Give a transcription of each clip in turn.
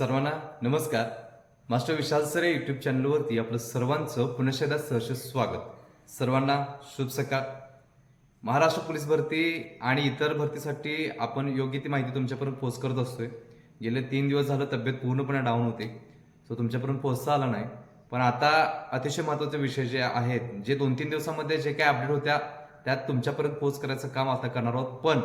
सर्वांना नमस्कार. मास्टर विशाल सरे यूट्यूब चॅनलवरती आपलं सर्वांचं पुनश्च सहर्ष स्वागत. सर्वांना शुभ सकाळ. महाराष्ट्र पोलीस भरती आणि इतर भरतीसाठी आपण योग्य ती माहिती तुमच्यापर्यंत पोच करत असतोय. गेले तीन दिवस झालं तब्येत पूर्णपणे डाऊन होते. सो तुमच्यापर्यंत पोहोचता आला नाही. पण आता अतिशय महत्त्वाचे विषय जे आहेत जे दोन तीन दिवसामध्ये जे काही अपडेट होत्या त्यात तुमच्यापर्यंत पोच करायचं काम आता करणार आहोत. पण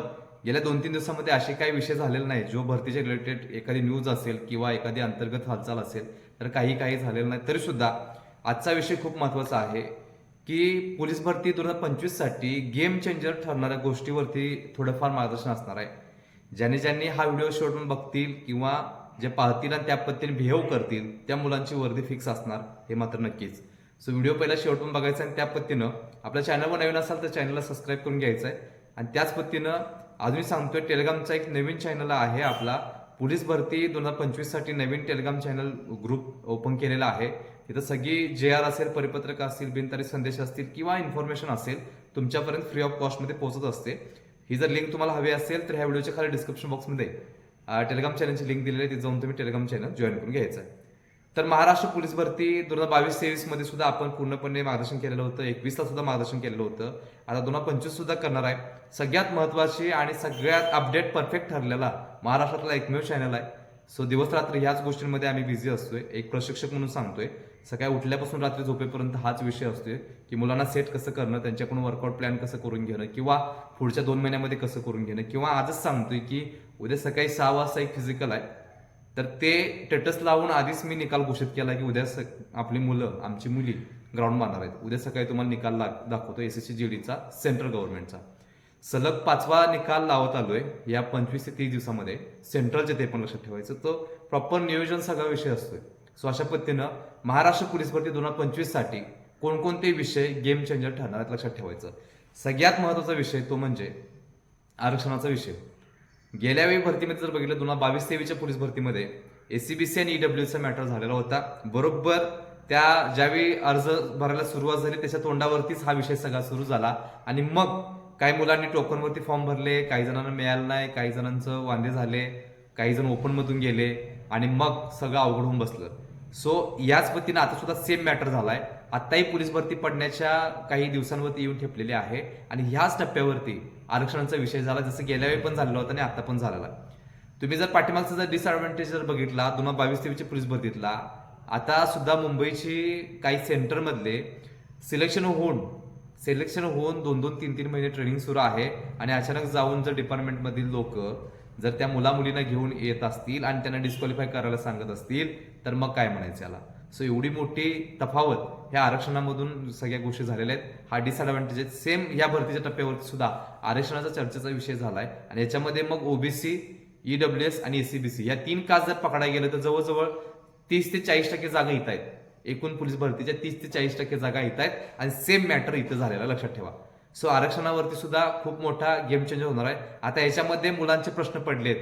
गेल्या दोन तीन दिवसामध्ये असे काही विषय झालेले नाही जो भरतीच्या रिलेटेड एखादी न्यूज असेल किंवा एखादी अंतर्गत हालचाल असेल तर काही काही झालेलं नाही. तरी सुद्धा आजचा विषय खूप महत्त्वाचा आहे की पोलीस भरती दोन हजार पंचवीससाठी गेम चेंजर ठरणाऱ्या गोष्टीवरती थोडंफार मार्गदर्शन असणार आहे. ज्यांनी ज्यांनी हा व्हिडिओ शेवटून बघतील किंवा जे पाहतील आणि त्या पद्धतीने बिहेव करतील त्या मुलांची वर्दी फिक्स असणार हे मात्र नक्कीच. सो व्हिडिओ पहिला शेवटून बघायचा आणि त्या पद्धतीनं आपल्या चॅनलवर नवीन असाल तर चॅनलला सबस्क्राईब करून घ्यायचं आहे. आणि त्याच पद्धतीनं अजून सांगतोय टेलिग्रामचा एक नवीन चॅनल आहे आपला. पोलीस भरती दोन हजार पंचवीससाठी नवीन टेलिग्राम चॅनल ग्रुप ओपन केलेला आहे. तिथं सगळी जे आर असेल परिपत्रक असतील बिनतारी संदेश असतील किंवा इन्फॉर्मेशन असेल तुमच्यापर्यंत फ्री ऑफ कॉस्टमध्ये पोहोचत असते. ही जर लिंक तुम्हाला हवी असेल तर ह्या व्हिडिओच्या खाली डिस्क्रिप्शन बॉक्समध्ये टेलिग्राम चॅनलची लिंक दिलेली आहे. तिथे जाऊन तुम्ही टेलिग्राम चॅनल जॉईन करून घ्यायचं आहे. तर महाराष्ट्र पोलीस भरती दोन हजार बावीस तेवीसमध्ये सुद्धा आपण पूर्णपणे मार्गदर्शन केलेलं होतं. एकवीसला सुद्धा मार्गदर्शन केलेलं होतं. आता दोन हजार पंचवीस सुद्धा करणार आहे. सगळ्यात महत्वाची आणि सगळ्यात अपडेट परफेक्ट ठरलेला महाराष्ट्रातला एकमेव चॅनल आहे. सो दिवस रात्र ह्याच गोष्टींमध्ये आम्ही बिझी असतोय. एक प्रशिक्षक म्हणून सांगतोय. सकाळी उठल्यापासून रात्री झोपेपर्यंत हाच विषय असतोय की मुलांना सेट कसं करणं त्यांच्याकडून वर्कआउट प्लॅन कसं करून घेणं किंवा पुढच्या दोन महिन्यामध्ये कसं करून घेणं किंवा आजच सांगतोय की उद्या सकाळी सहा वाजता एक फिजिकल आहे. तर ते टेटस लावून आधीच मी निकाल घोषित केला की उद्या स- आपली मुलं आमची मुली ग्राउंड मारणार आहेत. उद्या सकाळी तुम्हाला निकाल ला- दाखवतो एस एस सी जी डीचा सेंट्रल गव्हर्नमेंटचा सलग पाचवा निकाल लावत आलोय या पंचवीस ते तीस दिवसामध्ये सेंट्रलचे ते पण लक्षात ठेवायचं. तो प्रॉपर नियोजन सगळा विषय असतोय. सो अशा पद्धतीनं महाराष्ट्र पोलीस भरती दोन हजार पंचवीससाठी कोणकोणते विषय गेम चेंजर ठरणार आहेत लक्षात ठेवायचं. सगळ्यात महत्त्वाचा विषय तो म्हणजे आरक्षणाचा विषय. गेल्या वेळी भरतीमध्ये जर बघितलं दोन हजार बावीस तेवीसच्या पोलीस भरतीमध्ये एसीबीसी आणि ईडब्ल्यूचा मॅटर झालेला होता. बरोबर त्या ज्यावेळी अर्ज भरायला सुरुवात झाली त्याच्या तोंडावरतीच हा विषय सगळा सुरू झाला. आणि मग काही मुलांनी टोकनवरती फॉर्म भरले काही जणांना मिळालं नाही काही जणांचं वांदे झाले काही जण ओपनमधून गेले आणि मग सगळं अवघड होऊन बसलं. सो याच पद्धतीनं आता सुद्धा सेम मॅटर झालाय. आत्ताही पोलीस भरती पडण्याच्या काही दिवसांवरती येऊन ठेपलेले आहे. आणि ह्याच टप्प्यावरती आरक्षणाचा विषय झाला जसं गेल्या वेळी पण झालेला होता आणि आता पण झालेला. तुम्ही जर पाठीमागचा जर डिसएडव्हान्टेज जर बघितला दोन हजार बावीस तेवीसच्या पोलीस बघितला आता सुद्धा मुंबईची काही सेंटरमधले सिलेक्शन होऊन सिलेक्शन होऊन दोन दोन तीन तीन महिने ट्रेनिंग सुरू आहे आणि अचानक जाऊन जर डिपार्टमेंटमधील लोक जर त्या मुला मुलींना घेऊन येत असतील आणि त्यांना डिस्क्वालिफाय करायला सांगत असतील तर मग काय म्हणायचं याला? सो एवढी मोठी तफावत ह्या आरक्षणामधून सगळ्या गोष्टी झालेल्या आहेत. हा डिसएडव्हान्टेज आहे सेम या भरतीच्या टप्प्यावरती सुद्धा आरक्षणाचा चर्चेचा विषय झालाय. आणि याच्यामध्ये मग ओबीसी ईडब्ल्यू एस आणि एसीबीसी या तीन कास जर पकडायला गेलं तर जवळजवळ तीस ते चाळीस टक्के जागा येत आहेत. एकूण पोलीस भरतीच्या तीस ते चाळीस टक्के जागा येत आहेत. आणि सेम मॅटर इथं झालेला लक्षात ठेवा. सो आरक्षणावरती सुद्धा खूप मोठा गेम चेंजर होणार आहे. आता याच्यामध्ये मुलांचे प्रश्न पडलेत.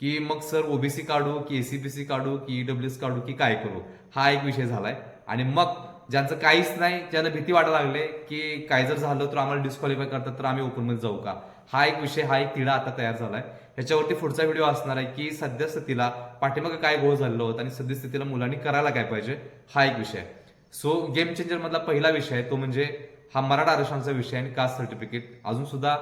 की मग सर ओबीसी काढू की एसीबीसी काढू की ईडब्ल्यूएस काढू की काय करू? हा एक विषय झालाय. आणि मग ज्यांचं काहीच नाही ज्यांना भीती वाटायला लागले की काय जर झालं तर आम्हाला डिस्क्वालिफाय करतात तर आम्ही ओपनमध्ये जाऊ का? हा एक विषय हा एक तिढा आता तयार झालाय. ह्याच्यावरती पुढचा व्हिडिओ असणार आहे की सद्यस्थितीला पाठीमागे काय गोळ झालेलं होतं आणि सद्यस्थितीला मुलांनी करायला काय पाहिजे हा एक विषय सो गेम चेंजर मधला पहिला विषय आहे तो म्हणजे हा मराठा आरक्षणाचा विषय आणि कास्ट सर्टिफिकेट अजून सुद्धा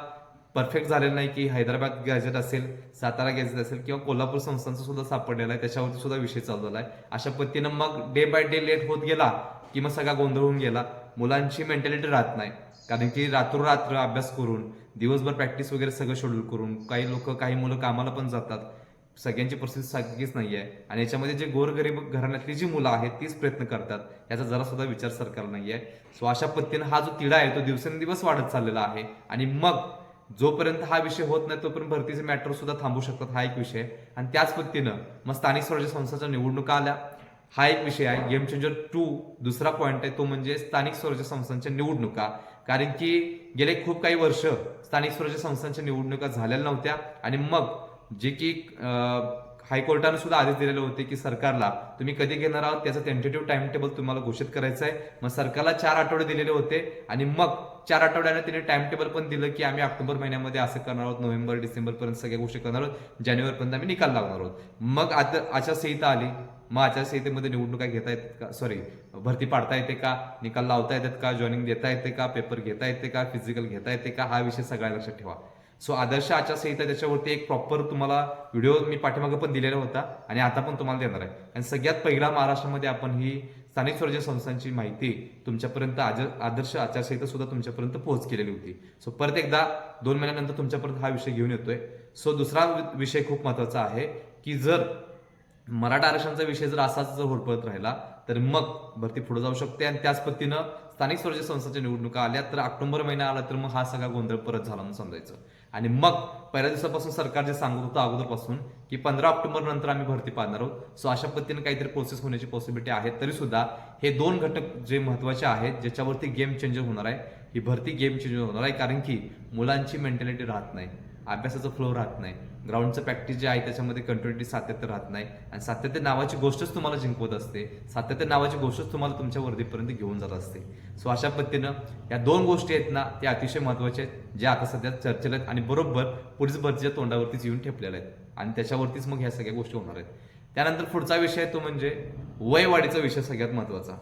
परफेक्ट झालेलं नाही की हैदराबाद गॅझेट असेल सातारा गॅझेट असेल किंवा कोल्हापूर संस्थांचं सुद्धा सापडलेलं आहे त्याच्यावरती सुद्धा विषय चालू झाला आहे. अशा पद्धतीनं मग डे बाय डे लेट होत गेला की मग सगळा गोंधळ होऊन गेला. मुलांची मेंटॅलिटी राहत नाही. कारण की रात्रोरात्र अभ्यास करून दिवसभर प्रॅक्टिस वगैरे सगळं शेड्यूल करून काही लोक काही मुलं कामाला पण जातात. सगळ्यांची परिस्थिती सारखीच नाही आहे आणि याच्यामध्ये जे गोरगरीब घराण्यातली जी मुलं आहेत तीच प्रयत्न करतात. याचा जरा सुद्धा विचार सरकार नाही आहे सो अशा पद्धतीनं हा जो तिढा आहे तो दिवसेंदिवस वाढत चाललेला आहे. आणि मग जोपर्यंत हा विषय होत नाही तोपर्यंत भरतीचे मॅटर सुद्धा थांबू शकतात हा एक विषय. आणि त्याच पद्धतीनं मग स्थानिक स्वराज्य संस्थांच्या निवडणुका आल्या. हा एक विषय आहे गेम चेंजर टू दुसरा पॉईंट आहे तो म्हणजे स्थानिक स्वराज्य संस्थांच्या निवडणुका. कारण की गेले खूप काही वर्ष स्थानिक स्वराज्य संस्थांच्या निवडणुका झालेल्या नव्हत्या. आणि मग जे की हायकोर्टानं सुद्धा आदेश दिलेले होते की सरकारला तुम्ही कधी घेणार आहात? त्याचं टेंटेटिव्ह टाइम टेबल तुम्हाला घोषित करायचं आहे. मग सरकारला चार आठवडे दिलेले होते आणि मग चार आठवड्याने तिने टाइम टेबल पण दिलं की आम्ही ऑक्टोबर महिन्यामध्ये असं करणार आहोत नोव्हेंबर डिसेंबर पर्यंत सगळ्या गोष्टी करणार आहोत जानेवारीपर्यंत आम्ही निकाल लागणार आहोत. मग आता आचारसंहिता आली. मग आचारसंहितेमध्ये निवडणुका घेता येतात का? सॉरी भरती पाडता येते का? निकाल लावता येतात का? जॉईनिंग देता येते का? पेपर घेता येते का? फिजिकल घेता येते का? हा विषय सगळ्या लक्षात ठेवा. सो आदर्श आचारसंहिता त्याच्यावरती एक प्रॉपर तुम्हाला व्हिडिओ मी पाठीमागे पण दिलेला होता आणि आता पण तुम्हाला देणार आहे. आणि सगळ्यात पहिला महाराष्ट्रामध्ये आपण ही स्थानिक स्वराज्य संस्थांची माहिती तुमच्यापर्यंत आदर्श आचारसंहिता सुद्धा तुमच्यापर्यंत पोहोच केलेली होती. सो परत एकदा दोन महिन्यानंतर तुमच्यापर्यंत हा विषय घेऊन येतोय. सो दुसरा विषय खूप महत्त्वाचा आहे की जर मराठा आरक्षणाचा विषय जर असाच जर होरपळत राहिला तर मग भरती पुढे जाऊ शकते आणि त्याच पद्धतीनं स्थानिक स्वराज्य संस्थांच्या निवडणुका आल्या तर ऑक्टोबर महिना आला तर मग हा सगळा गोंधळ परत झाला म्हणून समजायचं. आणि मग पहिल्या दिवसापासून सरकार जे सांगत होतं अगोदरपासून की पंधरा ऑक्टोबर नंतर आम्ही भरती पाहणार आहोत. सो अशा पद्धतीने काहीतरी प्रोसेस होण्याची पॉसिबिलिटी आहे. तरी सुद्धा हे दोन घटक जे महत्त्वाचे आहेत ज्याच्यावरती गेम चेंजर होणार आहे ही भरती गेम चेंजर होणार आहे कारण की मुलांची मेंटॅलिटी राहत नाही. अभ्यासाचं फ्लो राहत नाही. ग्राउंडचं प्रॅक्टिस जे आहे त्याच्यामध्ये कंटिन्युटी सातत्य राहत नाही. आणि सातत्य नावाची गोष्टच तुम्हाला जिंकवत असते. सातत्य नावाची गोष्टच तुम्हाला तुमच्या वर्दीपर्यंत घेऊन जात असते. सो अशा पद्धतीनं या दोन गोष्टी आहेत ना त्या अतिशय महत्त्वाच्या आहेत ज्या आता सध्या चर्चेला आहेत आणि बरोबर पोलीस भरतीच्या तोंडावरतीच येऊन ठेपलेल्या आहेत. आणि त्याच्यावरतीच मग ह्या सगळ्या गोष्टी होणार आहेत. त्यानंतर पुढचा विषय तो म्हणजे वयवाढीचा विषय सगळ्यात महत्त्वाचा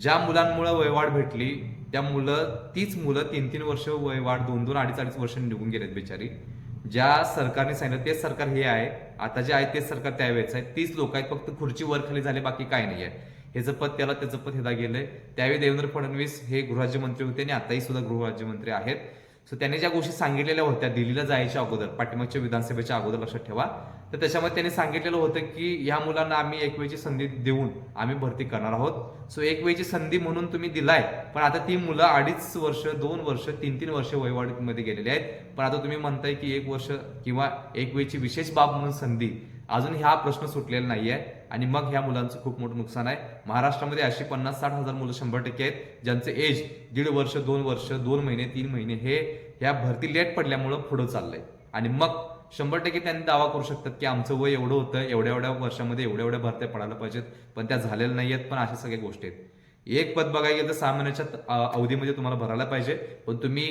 ज्या मुलांमुळे वयवाढ भेटली त्या मुलं तीच मुलं तीन तीन वर्ष वयवाढ दोन दोन अडीच अडीच वर्ष निघून गेलेत बिचारी. ज्या सरकारने सांगितलं तेच सरकार हे आहे. आता जे आहे तेच सरकार त्यावेळेच आहे. तीच लोक आहेत फक्त खुर्ची वर खाली झाली बाकी काय नाही आहे. ह्याचं पद त्याला त्याचं पद हेदा गेलंय. त्यावेळी देवेंद्र फडणवीस हे गृहराज्यमंत्री होते आणि आताही सुद्धा गृहराज्यमंत्री आहेत. सो त्याने ज्या गोष्टी सांगितलेल्या होत्या दिल्लीला जायच्या अगोदर पाठिंबाच्या विधानसभेच्या अगोदर लक्षात ठेवा. तर त्याच्यामध्ये त्यांनी सांगितलेलं होतं की ह्या मुलांना आम्ही एक वेळची संधी देऊन आम्ही भरती करणार आहोत. सो एक वेळची संधी म्हणून तुम्ही दिलाय पण आता ती मुलं अडीच वर्ष दोन वर्ष तीन तीन वर्ष वयवाढीमध्ये गेलेली आहेत. पण आता तुम्ही म्हणताय की एक वर्ष किंवा एक वेळची विशेष बाब म्हणून संधी अजून हा प्रश्न सुटलेला नाही आहे आणि मग ह्या मुलांचं खूप मोठं नुकसान आहे. महाराष्ट्रामध्ये अशी पन्नास साठ हजार मुलं शंभर टक्के आहेत ज्यांचं एज दीड वर्ष दोन वर्ष दोन महिने तीन महिने हे ह्या भरती लेट पडल्यामुळं पुढं चाललंय. आणि मग शंभर टक्के त्यांनी दावा करू शकतात की आमचं वय एवढं होतं एवढ्या एवढ्या वर्षामध्ये एवढ्या एवढ्या भरत्या पडायला पाहिजेत पण त्या झालेल्या नाही आहेत पण अशा सगळ्या गोष्टी आहेत. एक पद बघायला गेलं तर सहा महिन्याच्या अवधीमध्ये तुम्हाला भरायला पाहिजे पण तुम्ही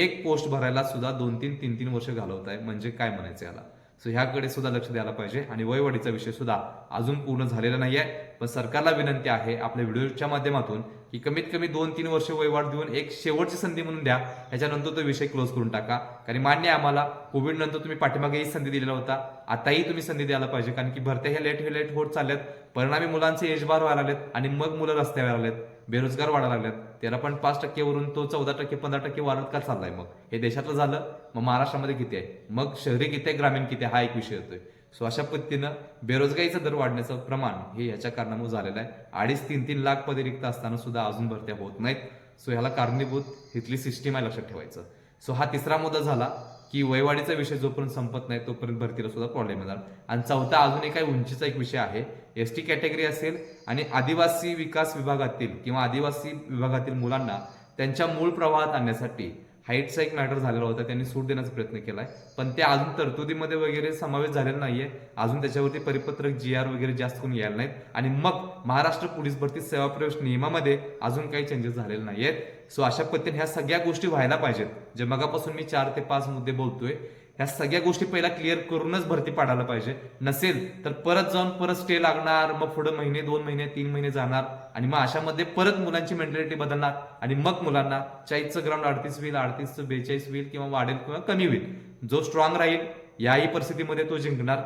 एक पोस्ट भरायला सुद्धा दोन तीन तीन तीन वर्ष घालवताय म्हणजे काय म्हणायचं याला? सो ह्याकडे सुद्धा लक्ष द्यायला पाहिजे. आणि वयवाढीचा विषय सुद्धा अजून पूर्ण झालेला नाही आहे पण सरकारला विनंती आहे आपल्या व्हिडिओच्या माध्यमातून की कमीत कमी दोन तीन वर्ष वयवाढ देऊन एक शेवटची संधी म्हणून द्या. याच्यानंतर तो विषय क्लोज करून टाका. कारण मान्य आहे आम्हाला कोविड नंतर तुम्ही पाठीमागेही संधी दिलेला होता. आताही तुम्ही संधी द्यायला पाहिजे. कारण की भरत्या ह्या लेट हे लेट होत चालल्यात परिणामी मुलांचे एजबार व्हायला लागलेत आणि मग मुलं रस्त्यावर आलेत बेरोजगार वाढायला लागलेत. तेरा पॉईंट पाच टक्केवरून तो चौदा टक्के पंधरा टक्के वाढत का चाललाय मग? हे देशातलं झालं. मग महाराष्ट्रामध्ये किती आहे? मग शहरी किती आहे? ग्रामीण किती आहे? हा एक विषय होतोय सो अशा पद्धतीनं बेरोजगारीचा दर वाढण्याचं प्रमाण हे याच्या कारणामुळे झालेलं आहे. अडीच तीन तीन लाख पदे रिक्त असताना सुद्धा अजून भरत्या होत नाहीत. सो ह्याला कारणीभूत इथली सिस्टीम आहे लक्षात ठेवायचं. सो हा तिसरा मुद्दा झाला की वयवाढीचा विषय जोपर्यंत संपत नाही तोपर्यंत भरतीला सुद्धा प्रॉब्लेम येणार. आणि चौथा अजून एक उंचीचा एक विषय आहे. एस टी कॅटेगरी असेल आणि आदिवासी विकास विभागातील किंवा आदिवासी विभागातील मुलांना त्यांच्या मूळ प्रवाहात आणण्यासाठी हाईटचा एक मॅटर झालेला होता त्यांनी सूट देण्याचा प्रयत्न केलाय. पण ते अजून तरतुदीमध्ये वगैरे समावेश झालेला नाहीये. अजून त्याच्यावरती परिपत्रक जी आर वगैरे जास्त करून यायला नाहीत. आणि मग महाराष्ट्र पोलीस भरती सेवा प्रवेश नियमामध्ये अजून काही चेंजेस झालेले नाहीयेत. सो अशा पद्धतीने ह्या सगळ्या गोष्टी व्हायला पाहिजेत. जे मगापासून मी चार ते पाच मुद्दे बोलतोय ह्या सगळ्या गोष्टी पहिला क्लिअर करूनच भरती पाडायला पाहिजे. नसेल तर परत जाऊन परत स्टे लागणार मग पुढे महिने दोन महिने तीन महिने जाणार आणि मग अशामध्ये परत मुलांची मेंटॅलिटी बदलणार आणि मग मुलांना चाळीसचं ग्राउंड अडतीस होईल अडतीसचं बेचाळीस होईल किंवा वाढेल किंवा कमी होईल. जो स्ट्रॉंग राहील याही परिस्थितीमध्ये तो जिंकणार.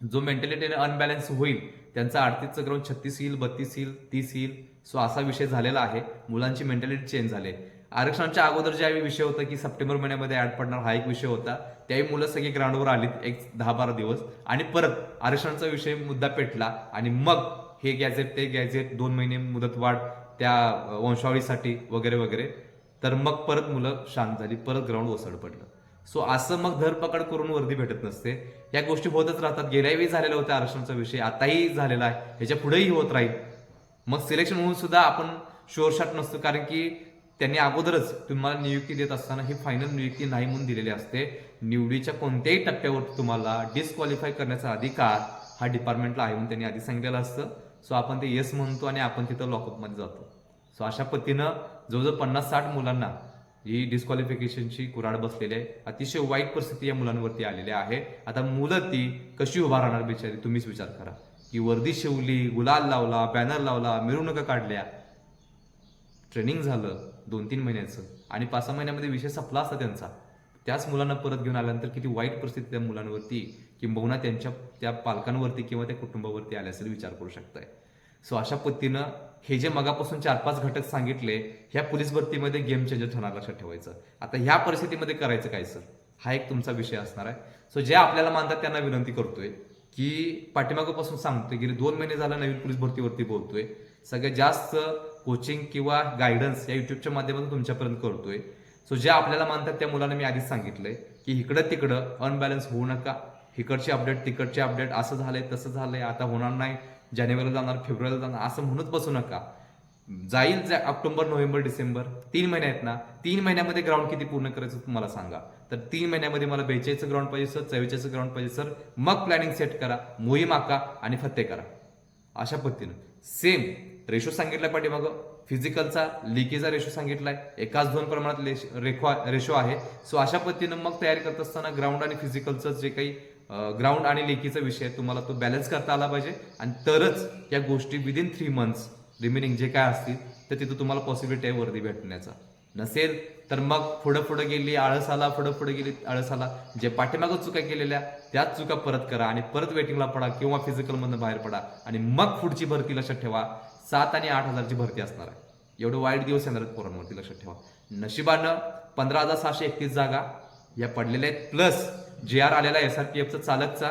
जो मेंटॅलिटीने अनबॅलन्स होईल त्यांचा अडतीसचं ग्राउंड छत्तीस येईल बत्तीस येईल तीस येईल सो असा विषय झालेला आहे. मुलांची मेंटॅलिटी चेंज झाली आरक्षणाच्या अगोदर ज्यावेळी विषय होता की सप्टेंबर महिन्यामध्ये ऍड पडणार हा एक विषय होता त्यावेळी मुलं सगळी ग्राउंडवर आलीत एक दहा बारा दिवस. आणि परत आरक्षणाचा विषय मुद्दा पेटला आणि मग हे गॅझेट ते गॅझेट दोन महिने मुदतवाढ त्या वंशावळीसाठी वगैरे वगैरे. तर मग परत मुलं शांत झाली परत ग्राउंड ओसड पडलं. सो असं मग धरपकड करून वर्दी भेटत नसते. या गोष्टी होतच राहतात. गेल्या वेळी झालेला होता आरक्षणाचा विषय आताही झालेला आहे. ह्याच्या पुढेही होत राहील. मग सिलेक्शन होऊन सुद्धा आपण शुअर नसतो. कारण की त्यांनी अगोदरच तुम्हाला नियुक्ती देत असताना ही फायनल नियुक्ती नाही म्हणून दिलेली असते. निवडीच्या कोणत्याही टप्प्यावर तुम्हाला डिस्क्वालिफाय करण्याचा अधिकार हा डिपार्टमेंटला आहे म्हणून त्यांनी आधी सांगितलेलं असतं. सो आपण ते येस म्हणतो आणि आपण तिथं लॉकअपमध्ये जातो. सो अशा पद्धतीनं जवळजवळ पन्नास साठ मुलांना ही डिस्क्वालिफिकेशनची कुराड बसलेली आहे. अतिशय वाईट परिस्थिती या मुलांवरती आलेली आहे. आता मुलं ती कशी उभा राहणार बिचारी तुम्हीच विचार करा. की वर्दी शिवली गुलाल लावला बॅनर लावला मिरवणुका काढल्या ट्रेनिंग झालं दोन तीन महिन्याचं आणि पाच सहा महिन्यामध्ये विषय संपला असता त्यांचा. त्याच मुलांना परत घेऊन आल्यानंतर किती वाईट परिस्थिती त्या मुलांवरती किंबहुना त्यांच्या त्या पालकांवरती किंवा त्या कुटुंबावरती आले असेल विचार करू शकताय. सो अशा पद्धतीनं हे जे मगापासून चार पाच घटक सांगितले ह्या पोलीस भरतीमध्ये गेम चेंजर होणार लक्षात ठेवायचं. आता ह्या परिस्थितीमध्ये करायचं काय सर? हा एक तुमचा विषय असणार आहे. सो जे आपल्याला मानतात त्यांना विनंती करतोय की पाठीमागापासून सांगतोय गेले दोन महिने झाला नवीन पोलीस भरतीवरती बोलतोय. सगळ्यात जास्त कोचिंग किंवा गायडन्स या युट्यूबच्या माध्यमातून तुमच्यापर्यंत करतोय. सो जे आपल्याला मानतात त्या मुलांना मी आधीच सांगितलंय की इकडं तिकडं अनबॅलन्स होऊ नका. इकडचे अपडेट तिकडचे अपडेट असं झालंय तसं झालंय आता होणार नाही जानेवारीला जाणार फेब्रुवारीला जाणार असं म्हणत बसू नका. जाईल जा ऑक्टोबर नोव्हेंबर डिसेंबर तीन महिने आहेत ना तीन महिन्यामध्ये ग्राउंड किती पूर्ण करायचं तुम्हाला सांगा. तर तीन महिन्यामध्ये मला बेचाळीसचं ग्राउंड पाहिजे सर चव्वेचाळीसचं ग्राउंड पाहिजे सर मग प्लॅनिंग सेट करा मोहीम आका आणि फत्ते करा. अशा पद्धतीनं. सेम रेशो सांगितलाय पाठीमागं. फिजिकलचा लिकेचा रेशो सांगितलाय. एकाच दोन प्रमाणात लेश- रेखो रेशो आहे. सो अशा पद्धतीनं मग तयारी करत असताना ग्राउंड आणि फिजिकलचं जे काही ग्राउंड आणि लेकीचा विषय आहे, तुम्हाला तो बॅलन्स करता आला पाहिजे. आणि तरच या गोष्टी विदिन थ्री मंथ्स रिमेनिंग जे काय असतील तर तिथं तुम्हाला पॉसिबिलिटी आहे वर्दी भेटण्याचा. नसेल तर मग पुढं पुढं गेली आळस आला पुढं पुढं गेली आळस आला जे पाठीमागं चुका केलेल्या त्याच चुका परत करा आणि परत वेटिंगला पडा किंवा फिजिकलमधनं बाहेर पडा. आणि मग पुढची भरती लक्षात ठेवा. सात आणि आठ हजारची भरती असणार आहे. एवढं वाईट दिवस येणार आहेत पोरांवरती लक्षात ठेवा. नशिबानं पंधरा हजार सहाशे एकतीस जागा या पडलेल्या आहेत. प्लस जे आर आलेला एस आर पी एफचा चालकचा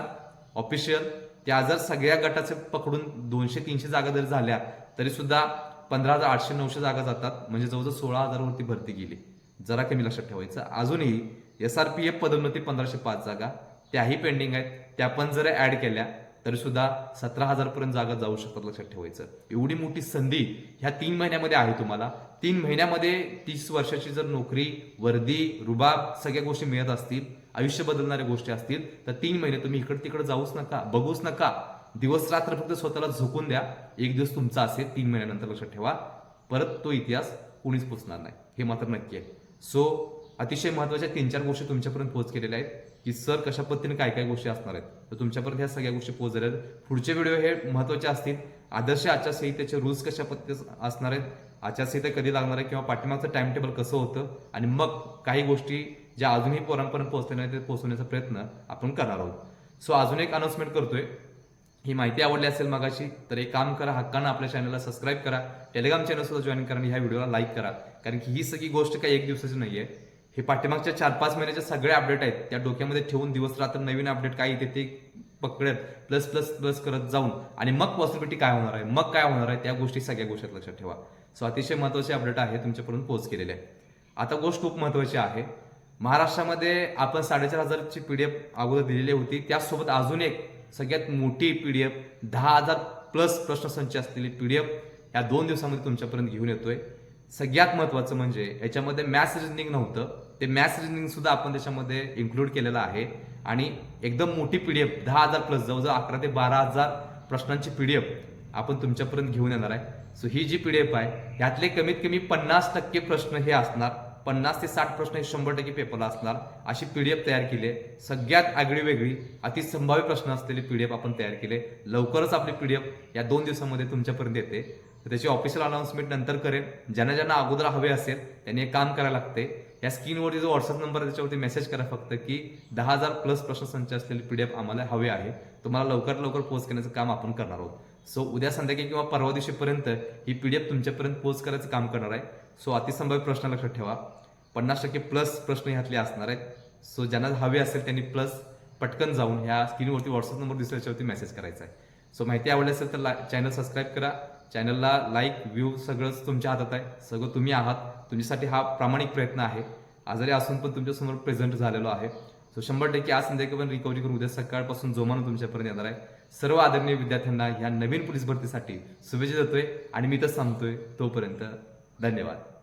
ऑफिशियल. त्या जर सगळ्या गटाचे पकडून दोनशे तीनशे जागा जरी झाल्या तरी सुद्धा पंधरा हजार आठशे नऊशे जागा जातात. म्हणजे जवळजवळ सोळा हजारवरती भरती गेली. जरा कमी लक्षात ठेवायचं. अजूनही एस आर पी एफ पदोन्नती पंधराशे पाच जागा त्याही पेंडिंग आहेत. त्या पण जर ॲड केल्या तरी सुद्धा सतरा हजार पर्यंत जागा जाऊ शकतात लक्षात ठेवायचं. एवढी मोठी संधी ह्या तीन महिन्यामध्ये आहे तुम्हाला. तीन महिन्यामध्ये तीस वर्षाची जर नोकरी वर्दी रुबाब सगळ्या गोष्टी मिळत असतील आयुष्य बदलणाऱ्या गोष्टी असतील तर तीन महिने तुम्ही इकडे तिकडे जाऊच नका बघूच नका. दिवस रात्र फक्त स्वतःला झोकून द्या. एक दिवस तुमचा असेल तीन महिन्यानंतर लक्षात ठेवा. परत तो इतिहास कोणीच पोचणार नाही. हे मात्र नक्की आहे. सो अतिशय महत्त्वाच्या तीन चार गोष्टी तुमच्यापर्यंत पोहोच केलेल्या आहेत की सर कशा पद्धतीने काय काय गोष्टी असणार आहेत. तर तुमच्यापर्यंत ह्या सगळ्या गोष्टी पोहोचल्या आहेत. पुढचे व्हिडिओ हे महत्त्वाचे असतील. आदर्श आचारसंहितेचे रूल्स कशा पद्धती असणार आहेत आचारसंहिता कधी लागणार आहे किंवा पाठिंबाचं टाइम टेबल कसं होतं आणि मग काही गोष्टी ज्या अजूनही पोरांपर्यंत पोहोचल्या नाही ते पोहोचवण्याचा प्रयत्न आपण करणार आहोत. सो अजून एक अनाउन्समेंट करतोय. ही माहिती आवडली असेल मगाशी तर एक काम करा हक्कानं आपल्या चॅनलला सबस्क्राईब करा. टेलिग्राम चॅनलसुद्धा जॉईन करा आणि ह्या व्हिडिओला लाईक करा. कारण की ही सगळी गोष्ट काही एक दिवसाची नाही आहे हे पाठीमागच्या चार पाच महिन्याचे सगळे अपडेट आहेत. त्या डोक्यामध्ये ठेवून दिवस रात्र नवीन अपडेट काय येते ते पकडत प्लस प्लस प्लस करत जाऊन. आणि मग पॉसिबिलिटी काय होणार आहे? मग काय होणार आहे? त्या गोष्टी सगळ्या गोष्टीत लक्षात ठेवा. सो अतिशय महत्त्वाचे अपडेट आहे तुमच्यापर्यंत पोहोच केलेले आहे. आता गोष्ट खूप महत्वाची आहे. महाराष्ट्रामध्ये आपण साडेचार हजारची पी डी एफ अगोदर दिलेली होती. त्यासोबत अजून एक सगळ्यात मोठी पी डी एफ दहा हजार प्लस प्रश्नसंच असलेली पी डी एफ या दोन दिवसामध्ये तुमच्यापर्यंत घेऊन येतोय. सगळ्यात महत्वाचं म्हणजे याच्यामध्ये मॅथ्स रिजनिंग नव्हतं. ते मॅथ्स रिजनिंग सुद्धा आपण त्याच्यामध्ये इन्क्लूड केलेलं आहे. आणि एकदम मोठी पी डी एफ दहा हजार प्लस जवळजवळ अकरा ते बारा हजार प्रश्नांची पीडीएफ आपण तुमच्यापर्यंत घेऊन येणार आहे. सो ही जी पी डी एफ आहे यातले कमीत कमी पन्नास टक्के प्रश्न हे असणार. पन्नास ते साठ प्रश्न हे शंभर टक्के पेपरला असणार. अशी पीडीएफ तयार केली आहे. सगळ्यात आगळी वेगळी अति संभाव्य प्रश्न असलेली पीडीएफ आपण तयार केले लवकरच आपली पीडीएफ या दोन दिवसामध्ये तुमच्यापर्यंत येते. तर त्याची ऑफिशियल अनाऊन्समेंट नंतर करेन. ज्यांना ज्यांना अगोदर हवे असेल त्यांनी एक काम करायला लागते. या स्क्रीनवरती जो व्हॉट्सअप नंबर आहे त्याच्यावरती मेसेज करा फक्त की दहा हजार प्लस प्रश्नसंच असलेली एफ आम्हाला हवे आहे. तुम्हाला लवकरात लवकर पोस्ट करण्याचं काम आपण करणार आहोत. सो उद्या संध्याकाळी किंवा परवा दिवशीपर्यंत ही पी डी एफ तुमच्यापर्यंत पोस्ट करायचं काम करणार आहे. सो अतिसंभाव्य प्रश्न लक्षात ठेवा. पन्नास टक्के प्लस प्रश्न ह्यातले असणार आहेत. सो ज्यांना हवे असेल त्यांनी प्लस पटकन जाऊन ह्या स्क्रीनवरती व्हॉट्सअप नंबर दिसल्याच्यावरती मेसेज करायचा आहे. सो माहिती आवडली असेल तर ला चॅनल सबस्क्राईब करा. चॅनलला लाईक व्ह्यू सगळंच तुमच्या हातात आहे. सगळं तुम्ही आहात. तुमच्यासाठी हा प्रामाणिक प्रयत्न आहे. आजारी असून पण तुमच्यासमोर प्रेझेंट झालेलो आहे. सो शंभर टक्के आज संध्याकाळी पण रिकव्हरी करून उद्या सकाळपासून जोमानं तुमच्यापर्यंत येणार आहे. सर्व आदरणीय विद्यार्थ्यांना ह्या नवीन पोलीस भरतीसाठी शुभेच्छा देतोय आणि मी तर सांगतोय तोपर्यंत धन्यवाद.